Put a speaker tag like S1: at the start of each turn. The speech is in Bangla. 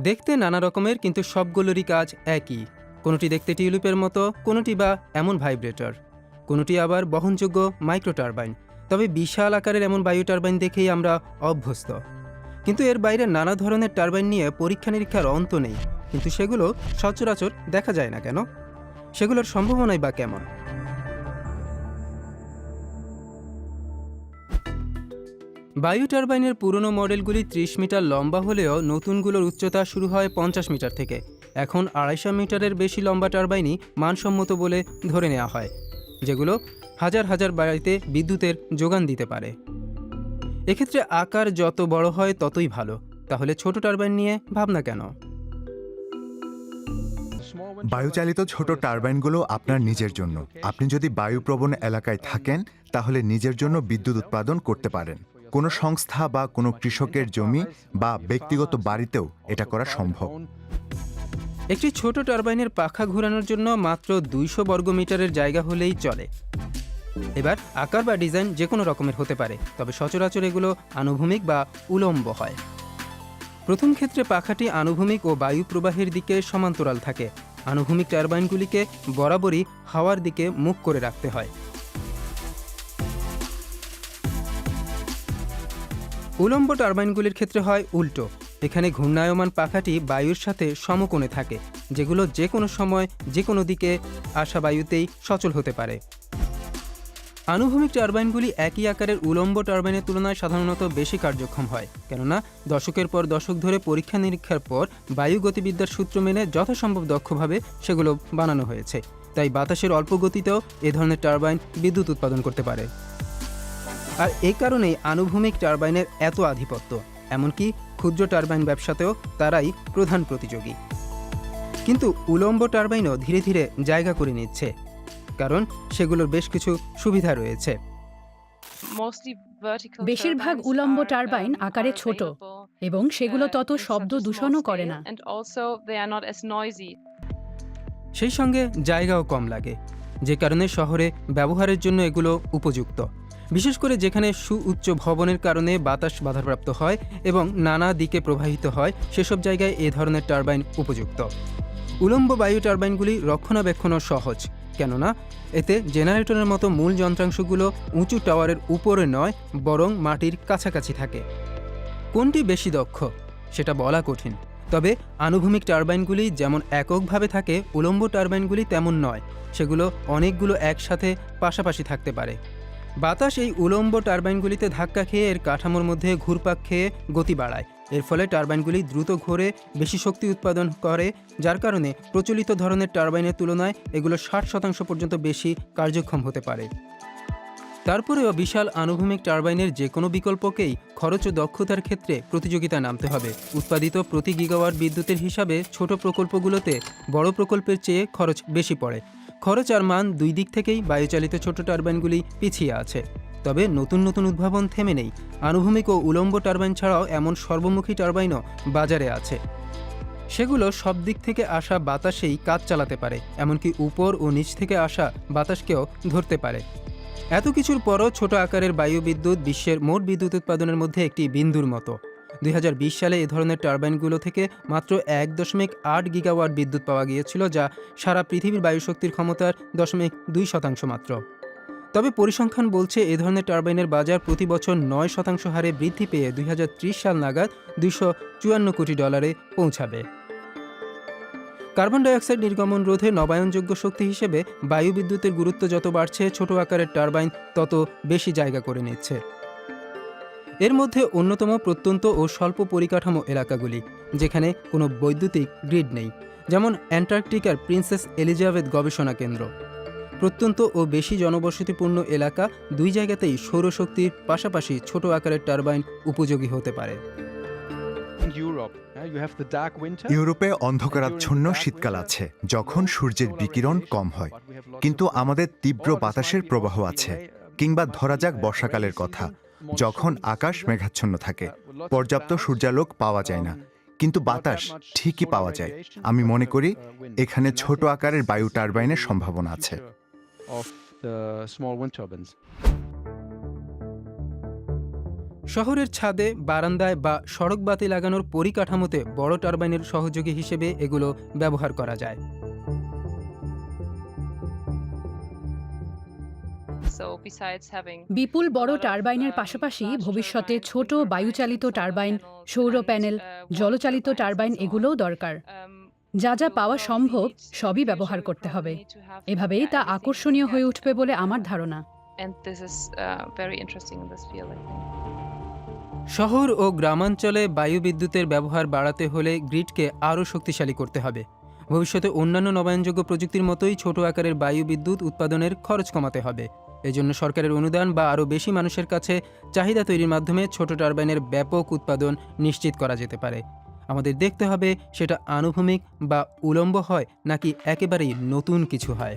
S1: দেখতে নানা রকমের, কিন্তু সবগুলোরই কাজ একই। কোনোটি দেখতে টিউলিপের মতো, কোনোটি বা এমন ভাইব্রেটর। কোনোটি আবার বহনযোগ্য মাইক্রো টারবাইন তবে বিশাল আকারের এমন বায়ু টারবাইন দেখেই আমরা অভ্যস্ত। কিন্তু এর বাইরে নানা ধরনের টারবাইন নিয়ে পরীক্ষা নিরীক্ষার অন্ত নেই। কিন্তু সেগুলো সচরাচর দেখা যায় না কেন? সেগুলোর সম্ভাবনাই বা কেমন? বায়ু টারবাইনের পুরনো মডেলগুলি ত্রিশ মিটার লম্বা হলেও নতুনগুলোর উচ্চতা শুরু হয় পঞ্চাশ মিটার থেকে। এখন আড়াইশো মিটারের বেশি লম্বা টারবাইনই মানসম্মত বলে ধরে নেওয়া হয়, যেগুলো হাজার হাজার বাড়িতে বিদ্যুতের যোগান দিতে পারে। এক্ষেত্রে আকার যত বড় হয় ততই ভালো। তাহলে ছোট টারবাইন নিয়ে ভাবনা কেন?
S2: বায়ুচালিত ছোট টারবাইনগুলো আপনার নিজের জন্য। আপনি যদি বায়ুপ্রবণ এলাকায় থাকেন, তাহলে নিজের জন্য বিদ্যুৎ উৎপাদন করতে পারেন। কোনো সংস্থা বা কোনো কৃষকের জমি বা ব্যক্তিগত বাড়িতেও এটা করা সম্ভব।
S1: একটি ছোট টারবাইনের পাখা ঘোরানোর জন্য মাত্র দুইশো বর্গমিটারের জায়গা হলেই চলে। এবার আকার বা ডিজাইন যে কোনো রকমের হতে পারে, তবে সচরাচর এগুলো আনুভূমিক বা উলম্ব হয়। প্রথম ক্ষেত্রে পাখাটি আনুভূমিক ও বায়ু প্রবাহের দিকে সমান্তরাল থাকে। আনুভূমিক টারবাইনগুলিকে বরাবরই হাওয়ার দিকে মুখ করে রাখতে হয়। উলম্ব টারবাইনগুলির ক্ষেত্রে হয় উল্টো। এখানে ঘূর্ণায়মান পাখাটি বায়ুর সাথে সমকোণে থাকে, যেগুলো যে কোনো সময় যে কোনো দিকে আসা বায়ুতেই সচল হতে পারে। আনুভূমিক টারবাইনগুলি একই আকারের উলম্ব টারবাইনের তুলনায় সাধারণত বেশি কার্যক্ষম হয়, কেননা দশকের পর দশক ধরে পরীক্ষা নিরীক্ষার পর বায়ু গতিবিদ্যার সূত্র মেনে যথাসম্ভব দক্ষভাবে সেগুলো বানানো হয়েছে। তাই বাতাসের অল্প গতিতেও এ ধরনের টারবাইন বিদ্যুৎ উৎপাদন করতে পারে। আর এই কারণেই আনুভূমিক টারবাইনের এত আধিপত্য এমনকি ক্ষুদ্র টারবাইন ব্যবসাতেও তারাই প্রধান প্রতিযোগী। কিন্তু উলম্ব টারবাইনও ধীরে ধীরে জায়গা করে নিচ্ছে কারণ সেগুলোর বেশ কিছু সুবিধা রয়েছে।
S3: বেশিরভাগ উলম্ব টারবাইন আকারে ছোট এবং সেগুলো তত শব্দ দূষণও করে না।
S1: সেই সঙ্গে জায়গাও কম লাগে যে কারণে শহরে ব্যবহারের জন্য এগুলো উপযুক্ত। বিশেষ করে যেখানে সুউচ্চ ভবনের কারণে বাতাস বাধাপ্রাপ্ত হয় এবং নানা দিকে প্রবাহিত হয়, সেসব জায়গায় এ ধরনের টারবাইন উপযুক্ত। উলম্ব বায়ু টারবাইনগুলি রক্ষণাবেক্ষণও সহজ, কেননা এতে জেনারেটরের মতো মূল যন্ত্রাংশগুলো উঁচু টাওয়ারের উপরে নয়, বরং মাটির কাছাকাছি থাকে। কোনটি বেশি দক্ষ, সেটা বলা কঠিন, তবে আনুভূমিক টারবাইনগুলি যেমন এককভাবে থাকে, উলম্ব টারবাইনগুলি তেমন নয়, সেগুলো অনেকগুলো একসাথে পাশাপাশি থাকতে পারে। বাতাস এই উলম্ব টারবাইনগুলিতে ধাক্কা খেয়ে এর কাঠামোর মধ্যে ঘুরপাক খেয়ে গতি বাড়ায়। এর ফলে টারবাইনগুলি দ্রুত ঘোরে, বেশি শক্তি উৎপাদন করে, যার কারণে প্রচলিত ধরনের টারবাইনের তুলনায় এগুলো ষাট শতাংশ পর্যন্ত বেশি কার্যক্ষম হতে পারে। তারপরেও বিশাল আনুভূমিক টারবাইনের যে কোনো বিকল্পকেই খরচ ও দক্ষতার ক্ষেত্রে প্রতিযোগিতায় নামতে হবে। উৎপাদিত প্রতি গিগাওয়াট বিদ্যুতের হিসাবে ছোট প্রকল্পগুলোতে বড় প্রকল্পের চেয়ে খরচ বেশি পড়ে। খরচ আর মান দুই দিক থেকেই বায়ুচালিত ছোট টারবাইনগুলি পিছিয়ে আছে। তবে নতুন নতুন উদ্ভাবন থেমে নেই। আনুভূমিক ও উলম্ব টারবাইন ছাড়াও এমন সর্বমুখী টারবাইনও বাজারে আছে। সেগুলো সব দিক থেকে আসা বাতাসেই কাজ চালাতে পারে, এমনকি উপর ও নিচ থেকে আসা বাতাসকেও ধরতে পারে। এত কিছুর পরও ছোট আকারের বায়ু বিদ্যুৎ বিশ্বের মোট বিদ্যুৎ উৎপাদনের মধ্যে একটি বিন্দুর মতো। দুই হাজার বিশ সালে এ ধরনের টারবাইনগুলো থেকে মাত্র এক দশমিক আট গিগাওয়াট বিদ্যুৎ পাওয়া গিয়েছিল, যা সারা পৃথিবীর বায়ুশক্তির ক্ষমতার দশমিক দুই শতাংশ মাত্র। তবে পরিসংখ্যান বলছে এ ধরনের টারবাইনের বাজার প্রতি বছর নয় শতাংশ হারে বৃদ্ধি পেয়ে দুই হাজার ত্রিশ সাল নাগাদ চুয়ান্ন কোটি ডলারে পৌঁছাবে। কার্বন ডাইঅক্সাইড নির্গমন রোধে নবায়নযোগ্য শক্তি হিসেবে বায়ু বিদ্যুতের গুরুত্ব যত বাড়ছে, ছোট আকারের টারবাইন তত বেশি জায়গা করে নিচ্ছে। এর মধ্যে অন্যতম প্রত্যন্ত ও স্বল্প পরিকাঠামো এলাকাগুলি যেখানে কোনো বৈদ্যুতিক গ্রিড নেই যেমন অ্যান্টার্কটিকার প্রিন্সেস এলিজাবেথ গবেষণা কেন্দ্র। প্রত্যন্ত ও বেশি জনবসতিপূর্ণ এলাকা দুই জায়গাতেই সৌরশক্তির পাশাপাশি ছোট আকারের টারবাইন উপযোগী হতে পারে।
S2: ইউরোপে অন্ধকারাচ্ছন্ন শীতকাল আছে যখন সূর্যের বিকিরণ কম হয়। কিন্তু আমাদের তীব্র বাতাসের প্রবাহ আছে কিংবা ধরা যাক বর্ষাকালের কথা। যখন আকাশ মেঘাচ্ছন্ন থাকে, পর্যাপ্ত সূর্যালোক পাওয়া যায় না। কিন্তু বাতাস ঠিকই পাওয়া যায়। আমি মনে করি এখানে ছোট আকারের বায়ু টারবাইনের সম্ভাবনা আছে।
S1: শহরের ছাদে, বারান্দায় বা সড়ক বাতি লাগানোর পরিকাঠামোতে বড় টারবাইনের সহযোগী হিসেবে এগুলো ব্যবহার করা যায়।
S3: বিপুল বড় টারবাইনের পাশাপাশি ভবিষ্যতে ছোট বায়ুচালিত টারবাইন সৌর প্যানেল জলচালিত টারবাইন এগুলোও দরকার। যা যা পাওয়া সম্ভব সবই ব্যবহার করতে হবে। এভাবেই তা আকর্ষণীয় হয়ে উঠবে বলে আমার ধারণা।
S4: Uh.
S1: শহর ও গ্রামাঞ্চলে বায়ু বিদ্যুতের ব্যবহার বাড়াতে হলে গ্রিডকে আরও শক্তিশালী করতে হবে। ভবিষ্যতে অন্যান্য নবায়নযোগ্য প্রযুক্তির মতোই ছোট আকারের বায়ু বিদ্যুৎ উৎপাদনের খরচ কমাতে হবে। এজন্য সরকারের অনুদান বা আরও বেশি মানুষের কাছে চাহিদা তৈরির মাধ্যমে ছোট টারবাইনের ব্যাপক উৎপাদন নিশ্চিত করা যেতে পারে। আমাদের দেখতে হবে সেটা আনুভূমিক বা উলম্ব হয় নাকি একেবারেই নতুন কিছু হয়।